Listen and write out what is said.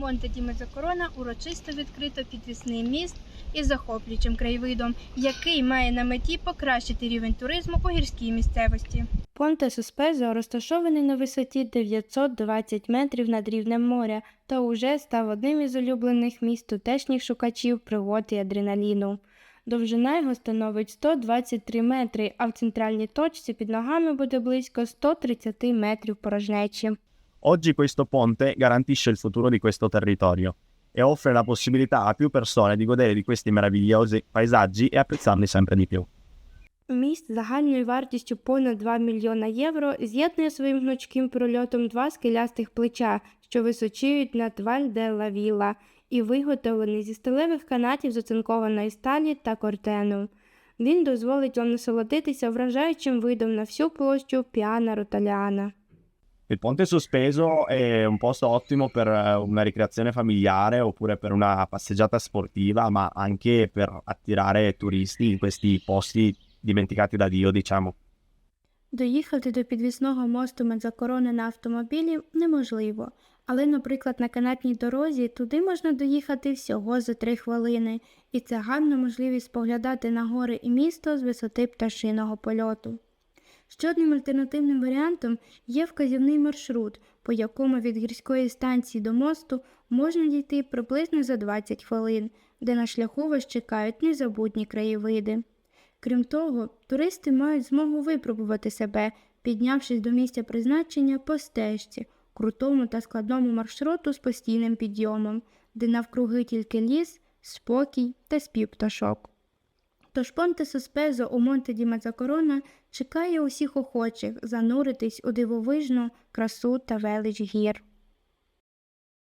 Монте Ді Мезокорона урочисто відкрито підвісний міст із захоплюючим краєвидом, який має на меті покращити рівень туризму у гірській місцевості. Понте Суспезо розташований на висоті 920 метрів над рівнем моря та уже став одним із улюблених місць тутешніх шукачів пригод і адреналіну. Довжина його становить 123 метри, а в центральній точці під ногами буде близько 130 метрів порожнечі. Oggi questo ponte garantisce il futuro di questo territorio e offre la possibilità a più persone di godere di questi meravigliosi paesaggi e apprezzarli sempre di più. Міст загальною вартістю понад 2 мільйона євро з'єднує своїм гнучким прольотом два скелястих плеча, що височіють над Валь де ла Віла, і виготовлений зі сталевих канатів з оцинкованої сталі та кортену. Він дозволить вам насолодитися вражаючим видом на всю площу Піана Роталяна. Il ponte sospeso è un posto ottimo per eh, una ricreazione familiare oppure per una passeggiata sportiva, ma anche per attirare turisti in questi posti dimenticati da Dio, diciamo. Доїхати до підвісного мосту Медзакорони на автомобілі неможливо, але, наприклад, на канатній дорозі туди можна доїхати всього за три хвилини, і це гарна можливість споглядати на гори і місто з висоти пташиного польоту. Ще одним альтернативним варіантом є вказівний маршрут, по якому від гірської станції до мосту можна дійти приблизно за 20 хвилин, де на шляху вас чекають незабутні краєвиди. Крім того, туристи мають змогу випробувати себе, піднявшись до місця призначення по стежці, крутому та складному маршруту з постійним підйомом, де навкруги тільки ліс, спокій та спів пташок. Тож Понте Суспезо у Монте Ді Мазакорона чекає усіх охочих зануритись у дивовижну красу та велич гір.